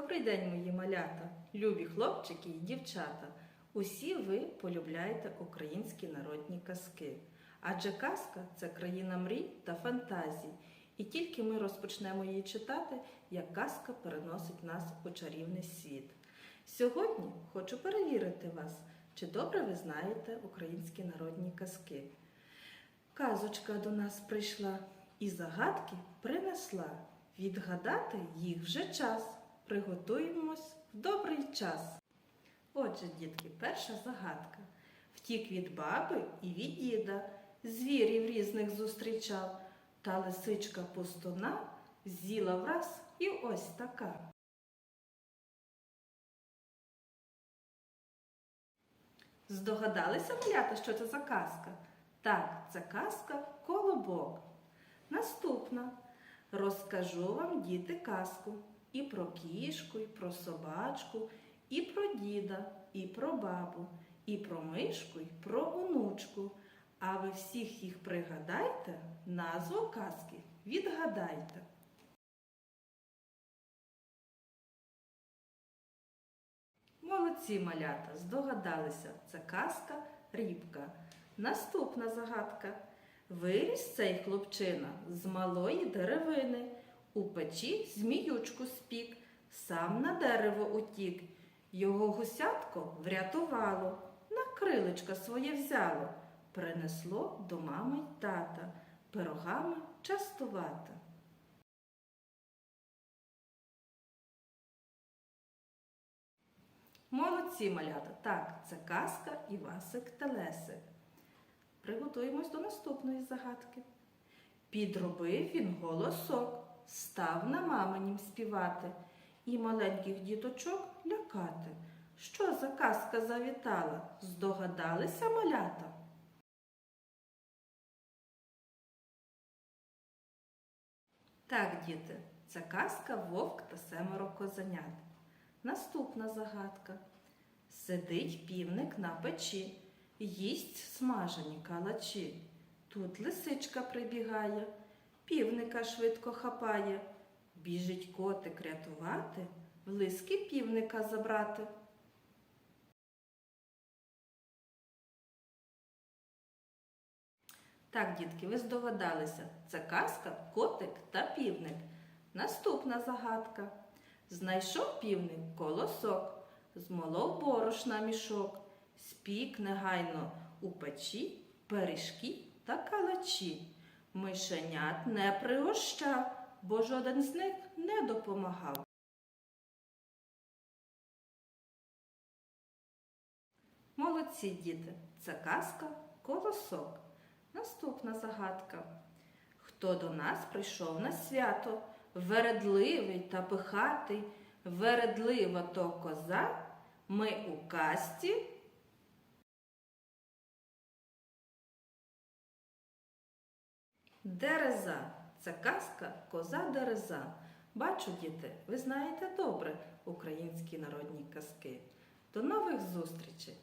Добрий день, мої малята, любі хлопчики і дівчата. Усі ви полюбляєте українські народні казки. Адже казка це країна мрій та фантазій. І тільки ми розпочнемо її читати, як казка переносить нас у чарівний світ. Сьогодні хочу перевірити вас, чи добре ви знаєте українські народні казки. Казочка до нас прийшла і загадки принесла. Відгадати їх вже час. Приготуємось в добрий час. Отже, дітки, перша загадка. Втік від баби і від діда, звірів різних зустрічав, та лисичка пустуна з'їла враз і ось така. Здогадалися малята, що це за казка? Так, це казка Колобок. Наступна. Розкажу вам, діти, казку і про кішку, і про собачку, і про діда, і про бабу, і про мишку, і про онучку. А ви всіх їх пригадайте, назву казки відгадайте. Молодці малята, здогадалися, це казка Рібка. Наступна загадка. Виріс цей хлопчина з малої деревини, у печі зміючку спік, сам на дерево утік. Його гусятко врятувало, на крилечко своє взяло, принесло до мами й тата, пирогами частувати. Молодці малята. Так, це казка Івасик Телесик. Приготуємось до наступної загадки. Підробив він голосок, став на маминім співати і маленьких діточок лякати. Що за казка завітала? Здогадалися малята? Так, діти, це казка вовк та семеро козенят. Наступна загадка. Сидить півник на печі, їсть смажені калачі. Тут лисичка прибігає, півника швидко хапає. Біжить котик рятувати, в лиски півника забрати. Так, дітки, ви здогадалися, це казка котик та півник. Наступна загадка. Знайшов півник колосок, змолов борошна мішок, спік негайно у печі, пиріжки та калачі. Мишенят не пригощав, бо жоден з них не допомагав. Молодці діти, це казка колосок. Наступна загадка. Хто до нас прийшов на свято, вередливий та пихатий, вередлива то коза, ми у касті. Дереза. Це казка коза дереза. Бачу, діти, ви знаєте добре українські народні казки. До нових зустрічей!